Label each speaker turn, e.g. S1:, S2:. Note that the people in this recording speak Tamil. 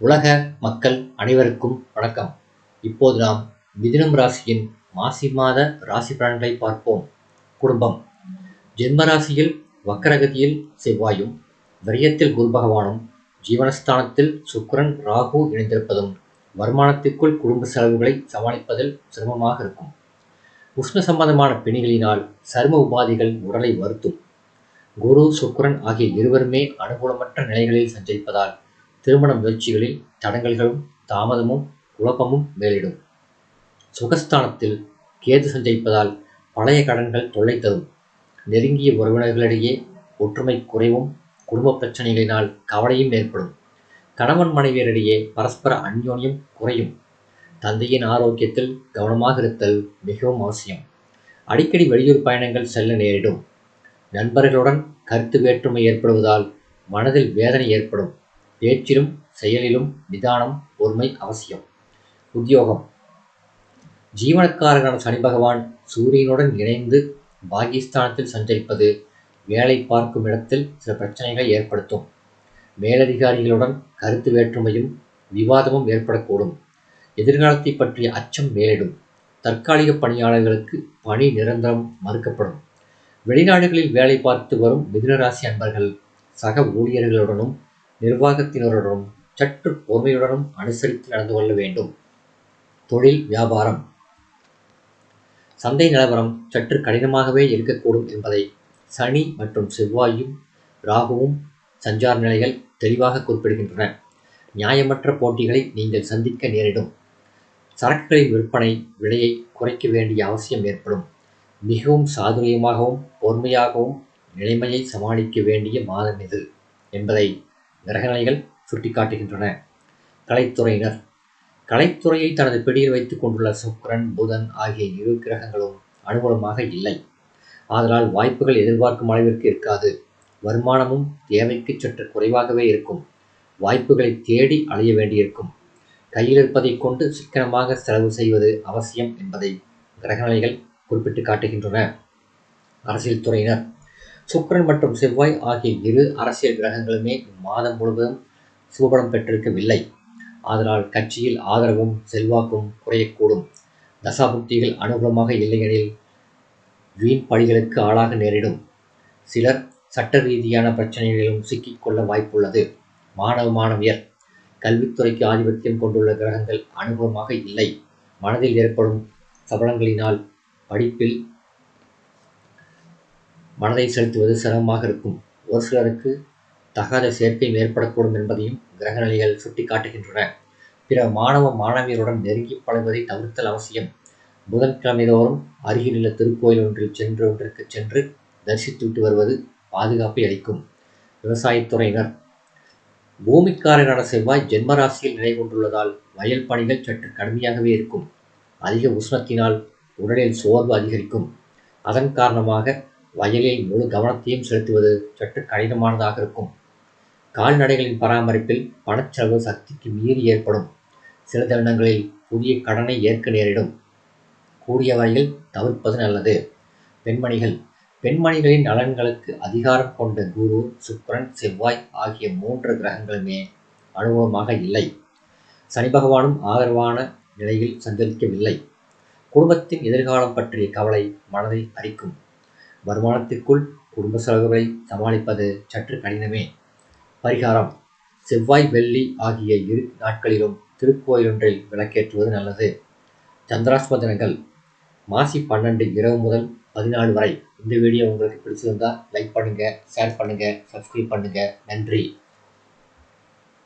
S1: உலக மக்கள் அனைவருக்கும் வணக்கம். இப்போது நாம் மிதினம் ராசியின் மாசி மாத ராசி பலன்களை பார்ப்போம். குடும்பம். ஜென்ம ராசியில் வக்கரகதியில் செவ்வாயும் விரயத்தில் குரு பகவானும் ஜீவனஸ்தானத்தில் சுக்கரன் ராகு இணைந்திருப்பதும் வருமானத்திற்குள் குடும்ப செலவுகளை சமாளிப்பதில் சிரமமாக இருக்கும். உஷ்ண சம்பந்தமான பிணிகளினால் சரும உபாதிகள் உடலை வருத்தும். குரு சுக்கரன் ஆகிய இருவருமே அனுகூலமற்ற நிலைகளில் சஞ்சரிப்பதால் திருமண முயற்சிகளில் தடங்கல்களும் தாமதமும் குழப்பமும் மேலிடும். சுகஸ்தானத்தில் கேது சஞ்சரிப்பதால் பழைய கடன்கள் தொல்லை தரும். நெருங்கிய உறவினர்களிடையே ஒற்றுமை குறைவும் குடும்ப பிரச்சனைகளினால் கவலையும் ஏற்படும். கணவன் மனைவியரிடையே பரஸ்பர அந்யோன்யம் குறையும். தந்தையின் ஆரோக்கியத்தில் கவனமாக இருத்தல் மிகவும் அவசியம். அடிக்கடி வெளியூர் பயணங்கள் செல்ல நேரிடும். நண்பர்களுடன் கருத்து வேற்றுமை ஏற்படுவதால் மனதில் வேதனை ஏற்படும். பேச்சிலும் செயலிலும் நிதானம் பொறுமை அவசியம். உத்தியோகம். ஜீவனக்காரரான சனி பகவான் சூரியனுடன் இணைந்து பாகிஸ்தானத்தில் சஞ்சரிப்பது வேலை பார்க்கும் இடத்தில் சில பிரச்சனைகளை ஏற்படுத்தும். மேலதிகாரிகளுடன் கருத்து வேற்றுமையும் விவாதமும் ஏற்படக்கூடும். எதிர்காலத்தை பற்றிய அச்சம் மேலிடும். தற்காலிக பணியாளர்களுக்கு பணி நிரந்தரம் மறுக்கப்படும். வெளிநாடுகளில் வேலை பார்த்து வரும் மிதுனராசி அன்பர்கள் சக ஊழியர்களுடனும் நிர்வாகத்தினருடனும் சற்று பொறுமையுடனும் அனுசரித்து நடந்து கொள்ள வேண்டும். தொழில் வியாபாரம். சந்தை நிலவரம் சற்று கடினமாகவே இருக்கக்கூடும் என்பதை சனி மற்றும் செவ்வாயும் ராகுவும் சஞ்சார நிலைகள் தெளிவாக குறிப்பிடுகின்றன. நியாயமற்ற போட்டிகளை நீங்கள் சந்திக்க நேரிடும். சரக்குகளின் விற்பனை விலையை குறைக்க வேண்டிய அவசியம் ஏற்படும். மிகவும் சாதுரியமாகவும் பொறுமையாகவும் நிலைமையை சமாளிக்க வேண்டிய மாதம் இது என்பதை கிரகநிலைகள் சுட்டிக்காட்டுகின்றன. கலைத்துறையினர். கலைத்துறையை தனது பிடியில் வைத்துக் கொண்டுள்ள சுக்கரன் புதன் ஆகிய இரு கிரகங்களும் அனுகூலமாக இல்லை. ஆதலால் வாய்ப்புகள் எதிர்பார்க்கும் அளவிற்கு இருக்காது. வருமானமும் தேவைக்கு சற்று குறைவாகவே இருக்கும். வாய்ப்புகளை தேடி அலைய வேண்டியிருக்கும். கையில் இருப்பதை கொண்டு சிக்கனமாக செலவு செய்வது அவசியம் என்பதை கிரகநிலைகள் குறிப்பிட்டு காட்டுகின்றன. அரசியல் துறையினர். சுக்கரன் மற்றும் செவ்வாய் ஆகிய இரு அரசியல் கிரகங்களுமே மாதம் முழுவதும் சுபபலம் பெற்றிருக்கவில்லை. அதனால் கட்சியில் ஆதரவும் செல்வாக்கும் குறையக்கூடும். தசாபுக்திகள் அனுகூலமாக இல்லையெனில் வீண் பழிகளுக்கு ஆளாக நேரிடும். சிலர் சட்ட ரீதியான பிரச்சனைகளிலும் சிக்கிக்கொள்ள வாய்ப்புள்ளது. மாணவ மாணவியர் கல்வித்துறைக்கு ஆதிபத்தியம் கொண்டுள்ள கிரகங்கள் அனுகூலமாக இல்லை. மனதில் ஏற்படும் சபலங்களினால் படிப்பில் மனதை செலுத்துவது சிரமமாக இருக்கும். ஒரு சிலருக்கு தகாத சேர்க்கையும் ஏற்படக்கூடும் என்பதையும் கிரகநிலைகள் சுட்டிக்காட்டுகின்றன. பிற மாணவ மாணவியருடன் நெருங்கி பழகுவதை தவிர்த்தல் அவசியம். புதன்கிழமை தோறும் அருகிலுள்ள திருக்கோயில் ஒன்றில் சென்று ஒன்றிற்கு சென்று தரிசித்துவிட்டு வருவது பாதுகாப்பை அளிக்கும். விவசாயத்துறையினர் பூமிக்காரரான செவ்வாய் ஜென்மராசியில் நிலை கொண்டுள்ளதால் வயல் பணிகள் சற்று கடுமையாகவே இருக்கும். அதிக உஷ்ணத்தினால் உடலில் சோர்வு அதிகரிக்கும். அதன் காரணமாக வயலில் முழு கவனத்தையும் செலுத்துவது சற்று கடினமானதாக இருக்கும். கால்நடைகளின் பராமரிப்பில் பணச்செலவு சக்திக்கு மீறி ஏற்படும். சில தருணங்களில் புதிய கடனை ஏற்க நேரிடும். கூடிய வரையில் தவிர்ப்பது நல்லது. பெண்மணிகள். பெண்மணிகளின் நலன்களுக்கு அதிகாரம் கொண்ட குரு சுக்கரன் செவ்வாய் ஆகிய மூன்று கிரகங்களுமே அனுபவமாக இல்லை. சனி பகவானும் ஆதரவான நிலையில் சஞ்சரிக்கவில்லை. குடும்பத்தின் எதிர்காலம் பற்றிய கவலை மனதை அரிக்கும். வருமானத்திற்குள் குடும்ப செலவுகளை சமாளிப்பது சற்று கடினமே. பரிகாரம். செவ்வாய் வெள்ளி ஆகிய இரு நாட்களிலும் திருக்கோயிலொன்றில் விளக்கேற்றுவது நல்லது. சந்திராஷ்ம தினங்கள். மாசி பன்னெண்டு இரவு முதல் பதினாலு வரை. இந்த வீடியோ உங்களுக்கு பிடிச்சிருந்தால் லைக் பண்ணுங்கள் ஷேர் பண்ணுங்கள் சப்ஸ்கிரைப் பண்ணுங்கள் நன்றி.